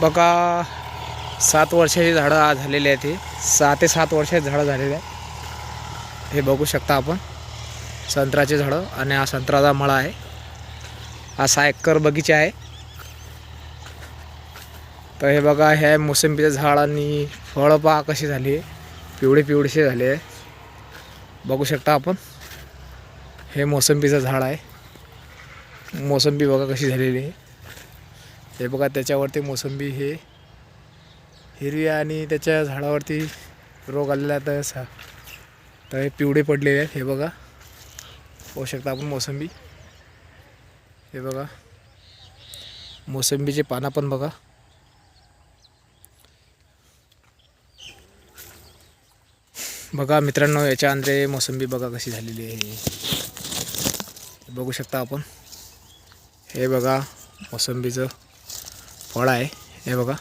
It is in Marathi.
बघा सात वर्षाची झाडं झालेली आहेत ही. सहा ते सात वर्षाची झाडं झालेली आहेत. हे बघू शकता आपण. संत्र्याचे झाडं आणि हा संत्र्याचा मळा आहे. हा सहा एकर बगीचा आहे. तर हे बघा हे मोसंबीचं झाड आणि फळं पहा कशी झाली आहे. पिवळे पिवळेसे झाले आहे. बघू शकता आपण. हे मोसंबीचं झाड आहे. मोसंबी बघा कशी झालेली आहे. हे बघा त्याच्यावरती मोसंबी हे हिरवी आणि त्याच्या झाडावरती रोग आलेला तर सा तर हे पिवळे पडलेले आहेत हे बघा. पाहू शकता आपण मोसंबी. हे बघा. मोसंबीचे पानं पण बघा. बघा मित्रांनो याच्या अंदरे मोसंबी बघा कशी झालेली आहे. बघू शकता आपण. हे बघा मोसंबीचं फळ आहे. हे बघा.